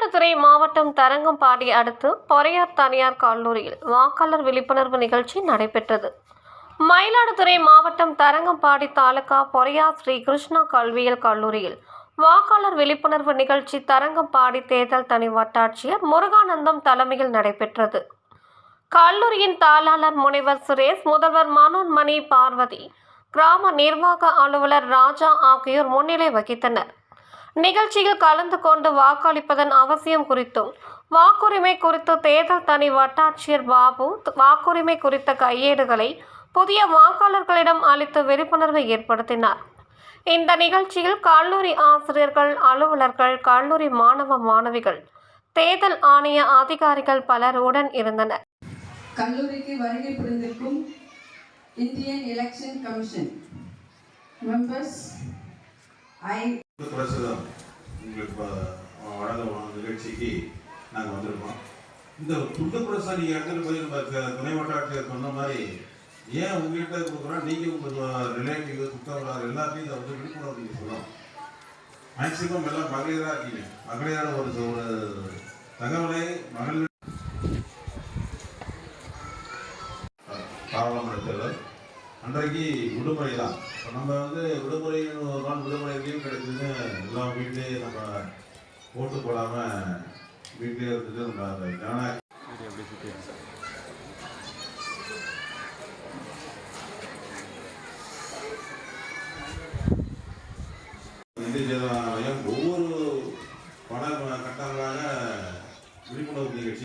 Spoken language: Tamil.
மயிலாடுதுறை மாவட்டம் தரங்கம்பாடி அடுத்து பொறையார் தனியார் கல்லூரியில் வாக்காளர் விழிப்புணர்வு நிகழ்ச்சி நடைபெற்றது. மயிலாடுதுறை மாவட்டம் தரங்கம்பாடி தாலுகா பொறையார் ஸ்ரீ கிருஷ்ணா கல்வியியல் கல்லூரியில் வாக்காளர் விழிப்புணர்வு நிகழ்ச்சி தரங்கம்பாடி தேர்தல் தனி வட்டாட்சியர் முருகானந்தம் தலைமையில் நடைபெற்றது. கல்லூரியின் தாளாளர் முனைவர் சுரேஷ் முதல்வர் மனோன்மணி பார்வதி கிராம நிர்வாக அலுவலர் ராஜா ஆகியோர் முன்னிலை வகித்தனர். நிகழ்ச்சியில் கலந்து கொண்டு வாக்களிப்பதன் அவசியம் குறித்தும் வாக்குரிமை குறித்து தேர்தல் தனி வட்டாட்சியர் பாபு வாக்குரிமை குறித்த கையேடுகளை புதிய வாக்காளர்களிடம் அளித்து விழிப்புணர்வை ஏற்படுத்தினார். இந்த நிகழ்ச்சியில் கல்லூரி ஆசிரியர்கள் அலுவலர்கள் கல்லூரி மாணவ மாணவிகள் தேர்தல் ஆணைய அதிகாரிகள் பலர் உடன் இருந்தனர். கல்லூரிக்கு வருகை புரிந்திருக்கும் இந்தியன் எலெக்ஷன் கமிஷன் மெம்பர்ஸ் பிரசுரம் உங்களுக்கு இப்போ நிகழ்ச்சிக்கு நாங்கள் வந்திருக்கோம். இந்த துண்டு பிரசுரம் நீங்கள் எடுத்துகிட்டு போய் நம்ம துணை வட்டாட்சியர் சொன்ன மாதிரி ஏன் உங்ககிட்ட கொடுக்குறோம்? நீங்கள் உங்கள் ரிலேட்டிவ் சுத்தவரார் எல்லாத்தையும் இதை வந்து விழிப்புணர்வு நீங்கள் சொல்லணும். மேக்சிமம் எல்லாம் மகளிராக இருக்கீங்க. மகளிரான ஒரு ஒரு தகவலை மகளிர் பாராளுமன்ற தேர்தல். அன்றைக்கு விடுமுறை தான் நம்ம வந்து விடுமுறைன்னு ஒரு நாள் விடுமுறை லீவ் கிடைச்சதுன்னு எல்லாம் வீட்லேயே நம்ம போட்டு போடாம வீட்டிலே இருந்துட்டு நம்ம அந்த ஞான இந்திய ஜனதா மையம் ஒவ்வொரு பண கட்டங்களாக விழிப்புணர்வு நிகழ்ச்சி.